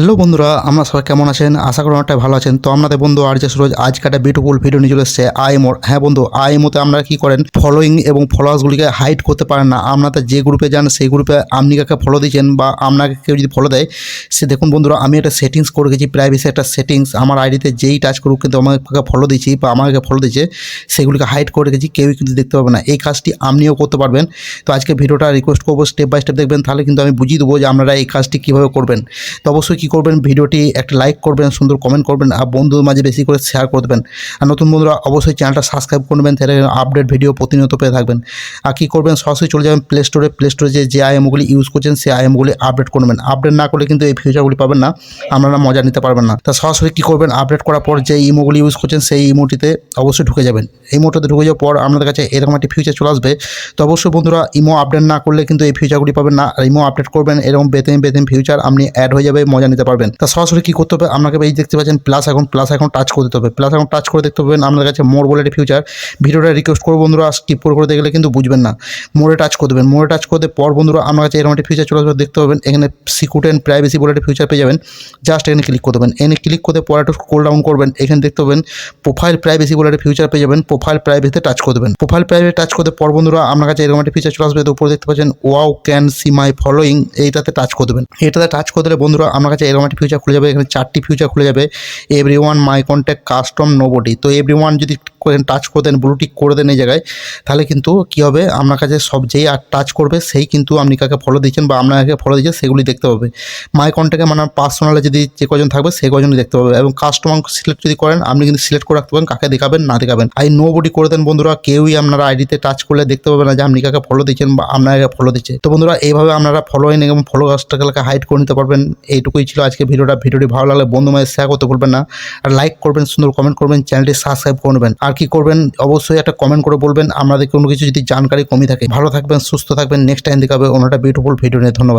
Hello বন্ধুরা, আমরা সবাই কেমন আছেন? আশা করি অনেকটা ভালো আছেন। তো আপনাদের বন্ধু আর যে সুরজ আজকে একটা বিউটিফুল ভিডিও নিয়ে চলে এসেছে আইএমওর হ্যাঁ বন্ধু, আই আইএমওতে আপনারা কি করেন? ফলোয়িং এবং ফলোয়ার্সগুলিকে হাইড করতে পারেন না। আপনাদের যে গ্রুপে যান, সেই গ্রুপে আপনি কাকে ফলো দিয়েছেন বা আপনাকে কেউ যদি ফলো দেয়, সে দেখুন বন্ধুরা, আমি একটা সেটিংস করে গেছি প্রাইভেসি একটা সেটিংস আমার আইডিতে যেই টাচ করুক, কিন্তু আমাকে ফলো দিয়েছি বা আমাকে ফলো দিয়েছে, সেগুলিকে হাইড করে রেখেছি, কেউই কিন্তু দেখতে পাবে না। এই কাজটি আপনিও করতে পারবেন। তো আজকে ভিডিওটা রিকোয়েস্ট করব স্টেপ বাই স্টেপ দেখবেন, তাহলে কিন্তু আমি বুঝিয়ে দেবো যে আপনারা এই কাজটি কীভাবে করবেন। তো অবশ্যই কী করবেন, ভিডিওটি একটা লাইক করবেন, সুন্দর কমেন্ট করবেন আর বন্ধুদের মাঝে বেশি করে শেয়ার করে দেবেন। আর নতুন বন্ধুরা অবশ্যই চ্যানেলটা সাবস্ক্রাইব করবেন তাহলে আপডেট ভিডিও প্রতিনিয়ত পেয়ে থাকবেন। আর কী করবেন, সরাসরি চলে যাবেন প্লে স্টোরে প্লে স্টোরে যে যে আইএমগুলি ইউজ করছেন, সেই আইএমগুলি আপডেট করবেন আপডেট না করলে কিন্তু এই ফিউচারগুলি পাবেন না, আপনারা মজা নিতে পারবেন না। তা সরাসরি কী করবেন আপডেট করার পর যে ইমোগুলি ইউজ করছেন, সেই ইমোটিতে অবশ্যই ঢুকে যাবেন। ইমোটাতে ঢুকে যাওয়ার পর আপনাদের কাছে এরকম একটি ফিউচার চলে আসবে। তো অবশ্যই বন্ধুরা ইমো আপডেট না করলে কিন্তু এই ফিউচারগুলি পাবেন না। আর ইমো আপডেট করবেন, এরকম বেতেন বেতেন ফিউচার আপনি অ্যাড হয়ে যাবে, মজা নিতে পারবেন। তা সরাসরি কী করতে হবে? আপনাকে এই দেখতে পাচ্ছেন প্লাস এখন প্লাস এখন টাচ করে দিতে হবে। প্লাস এখন টাচ করে দেখতে পাবেন আপনার কাছে মোর বলে ফিউচার ভিডিওটা রিকোয়েস্ট করব বন্ধুরা স্কিপ করে করে দেখলে কিন্তু বুঝবেন না। মোড়ে টাচ করে দেবেন। মোড়ে টাচ করে পর বন্ধুরা আপনার কাছে এরকম একটি ফিউচার চলে আসবে, দেখতে পাবেন। এখানে সিকিউরিটি অ্যান্ড প্রাইভেসি বলে একটি ফিউচার পেয়ে যাবেন। জাস্ট এখানে ক্লিক করে দেবেন এখানে ক্লিক করে পরে একটু স্ক্রোল ডাউন করবেন। এখানে দেখতে পাবেন প্রোফাইল প্রাইভেসি বলে একটা ফিউচার পেয়ে যাবেন। প্রোফাইল প্রাইভেসিতে টাচ করে দেবেন। প্রোফাইল প্রাইভেসি টাচ করতে পর বন্ধুরা আপনার কাছে এরকম একটা ফিচার চলে আসবে। উপরে দেখতে পাচ্ছেন wow can see my following এইটাতে টাচ করে দেবেন। এটাতে টাচ করে দিলে বন্ধুরা, আমার কাছে এরকম একটা ফিউচার খুলে যাবে, এখানে চারটি ফিউচার খুলে যাবে। Every one my contact custom nobody তো এভরি ওয়ান যদি টাচ করে দেন ব্লু টিক করে দেন এই জায়গায়, তাহলে কিন্তু কী হবে? আপনার কাছে সব যেই আর টাচ করবে, সেই কিন্তু আপনি কাকে ফলো দিচ্ছেন বা আপনাকে ফলো দিচ্ছেন সেগুলি দেখতে পাবে। মাই কন্ট্যাক্টে মানে পার্সোনালে যদি যে কজন থাকবে, সেই কজনই দেখতে পাবে এবং কাস্টমার সিলেক্ট যদি করেন, আপনি কিন্তু সিলেক্ট করে রাখতে পারেন, কাকে দেখাবেন, না দেখাবেন। আই নো বডি করে দেন বন্ধুরা, কেউই আপনারা আইডিতে টাচ করলে দেখতে পাবে না যে আপনি কাকে ফলো দিচ্ছেন বা আপনাকে ফলো দিচ্ছে। তো বন্ধুরা, এইভাবে আপনারা ফলোইন এবং ফলো গাছটাকে হাইড করে নিতে পারবেন, এইটুকুই ছিল আজকে ভিডিওটা। ভিডিওটি ভালো লাগলে বন্ধু মায়ের শেয়ার করতে ভুলবেন না। আর লাইক করবেন, সুন্দর কমেন্ট করবেন, চ্যানেলটি সাবস্ক্রাইব করবেন আর কি করবেন, অবশ্যই একটা কমেন্ট করে বলবেন। আমাদের কোনো কিছু যদি জানকারি কমই থাকে। ভালো থাকবেন, সুস্থ থাকবেন। নেক্সট টাইম দেখাবে ওনাটা বিউটিফুল ভিডিও নিয়ে। ধন্যবাদ।